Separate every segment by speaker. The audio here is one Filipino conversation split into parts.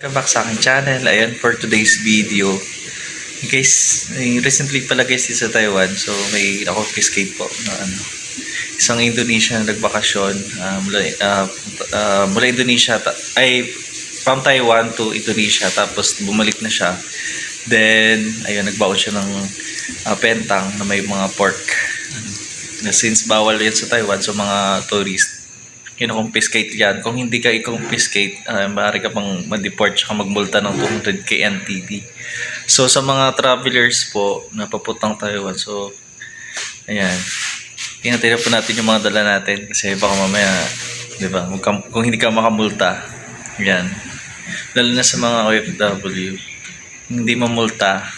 Speaker 1: Welcome back sa aking channel. Ayan, for today's video. Guys, eh, recently pala guys sa Taiwan. So, may ako escape po na ano. Isang Indonesian nagbakasyon ah, mula, ah, ah, mula Indonesia, ay from Taiwan to Indonesia. Tapos bumalik na siya. Then, ayun, nagbaon siya ng ah, pentang na may mga pork. Na since bawal yan sa Taiwan, so mga tourist, kino-confiscate yan. Kung hindi ka i-confiscate, uh, maaari ka pang ma-deport tsaka magmulta ng 200k NTD. So, sa mga travelers po na papuntang Taiwan, so, ayan. Tingnan po natin yung mga dala natin kasi baka mamaya, di ba, kung, hindi ka makamulta, ayan. Lalo na sa mga OFW, hindi mamulta,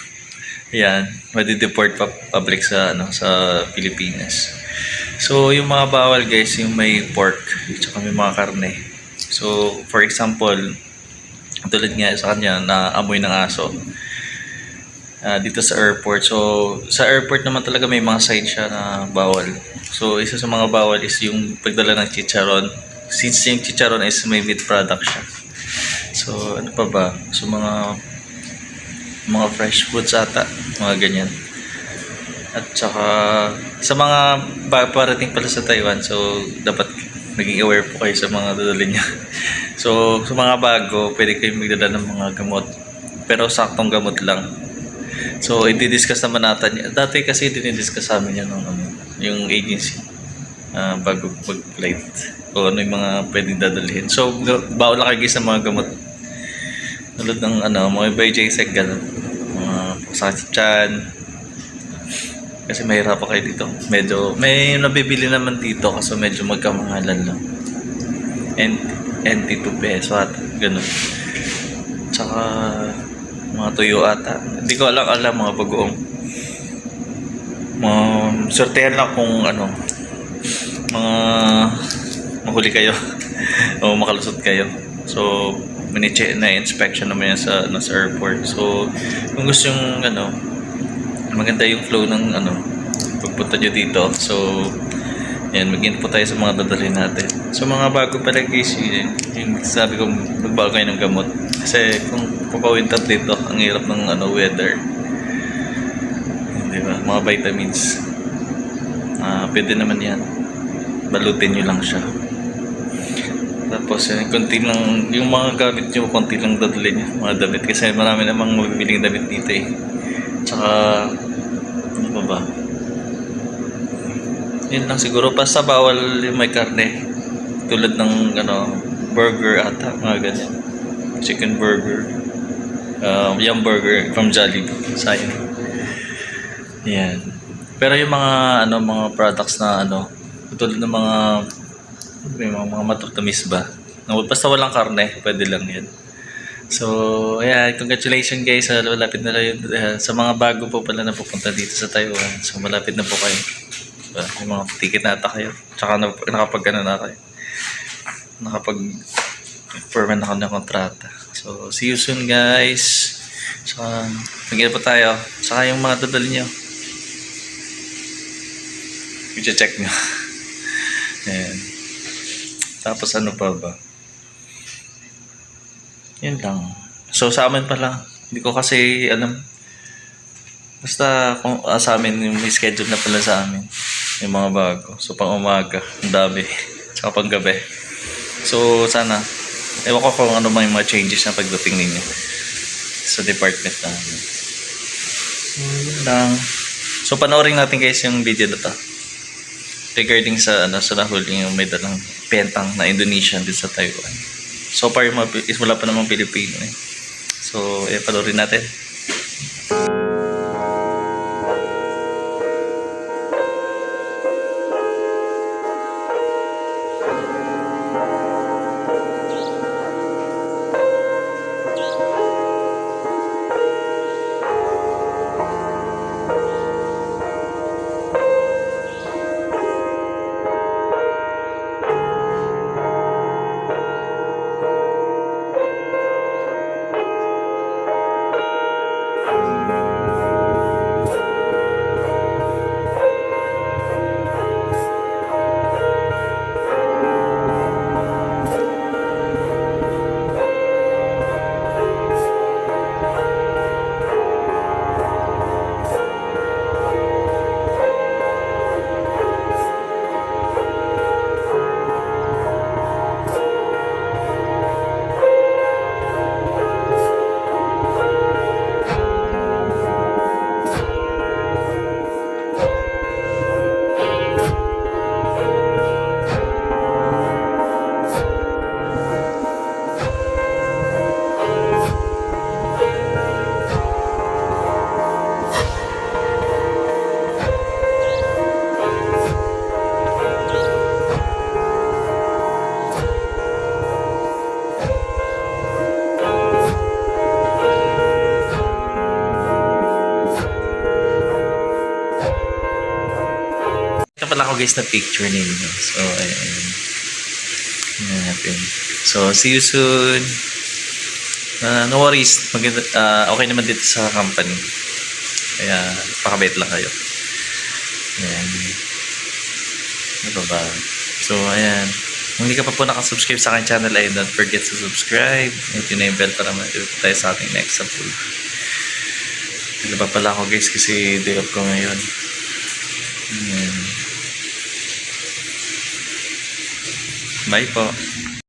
Speaker 1: ayan, madi-deport pa public sa, ano, sa Pilipinas. So, yung mga bawal guys, yung may pork, tsaka may mga karne. So, for example, tulad nga sa kanya na amoy ng aso ah, dito sa airport. So, sa airport naman talaga may mga side siya na bawal. So, isa sa mga bawal is yung pagdala ng chicharon. Since yung chicharon is may meat product siya. So, ano pa ba? So, mga mga fresh foods ata, mga ganyan. At saka sa mga parating pala sa Taiwan, so dapat naging aware po kayo sa mga dadalhin niya. So sa mga bago, pwede kayong magdala ng mga gamot. Pero saktong gamot lang. So i-discuss naman natin. Dati kasi dinidiscuss sa amin yan ng ano, yung agency ah, bago mag-flight. O ano yung mga pwedeng dadalhin. So bawal lang kayo sa mga gamot. Tulad ng ano, mga BJSEC, gano'n. Mga sakit sa tiyan, kasi mahirap pa kayo dito. Medyo, may nabibili naman dito kasi medyo magkamahalan lang. And, NT 2 peso at ganun. Tsaka, mga tuyo ata. Hindi ko alam alam mga bagoong. Mga, sortehan lang kung ano, mga mahuli kayo o makalusot kayo. So, minicheck na inspection naman yan sa, ano, sa airport. So, kung gusto yung ano, maganda yung flow ng ano pagpunta nyo dito. So yan mag po tayo sa mga dadalhin natin. So mga bago pala guys yun, yung sabi ko magbago kayo ng gamot. Kasi kung papawinter dito ang hirap ng ano weather. Di mga vitamins. Ah pwede naman yan. Balutin nyo lang siya. Tapos yun, konti lang, yung mga gamit nyo, konti lang dadalhin nyo, mga damit. Kasi marami namang mabibiling damit dito eh. Tsaka, ano pa ba? Yun lang siguro. Basta bawal yung may karne. Tulad ng, ano, burger ata, mga ganyan. Chicken burger. Um, yung burger from Jollibee. Sayang. Yan. Pero yung mga, ano, mga products na, ano, tulad ng mga, may mga, mga matutamis ba? Basta walang karne, pwede lang yan. So, ayan, congratulations guys. Uh, malapit na yun. Uh, sa mga bago po pala na pupunta dito sa Taiwan. So, malapit na po kayo. Uh, may mga ticket na ata kayo. Tsaka na, nakapag ano na kayo. Nakapag permanent ako ng kontrata. So, see you soon guys. Tsaka, magiging po tayo. Tsaka yung mga dadali nyo. I-check nyo. ayan. Tapos ano pa ba? Yun lang. So sa amin pala, hindi ko kasi alam. Basta kung ah, sa amin may schedule na pala sa amin. Yung mga bago. So pang umaga, ang dami. Tsaka pang gabi. So sana, ewan ko kung ano yung mga changes na pagdating ninyo sa department namin. Yun lang. So panoorin natin guys yung video na to. Regarding sa ano sa nahuli yung may dalang pentang na Indonesian din sa Taiwan. So far, is wala pa namang Pilipino eh. So, eh, panoorin natin. Pala ako guys na picture ninyo. So, ayan. Ayan natin. So, see you soon. Ah, no worries. Maganda, ah, okay naman dito sa company. Kaya, pakabait lang kayo. Ayan. Ano ba? So, ayan. Kung hindi ka pa po nakasubscribe sa aking channel, ay don't forget to subscribe. Hit yun na yung bell para ma-update tayo sa ating next upload. Ano pa pala ako guys kasi day off ko ngayon. Ayan. 来一波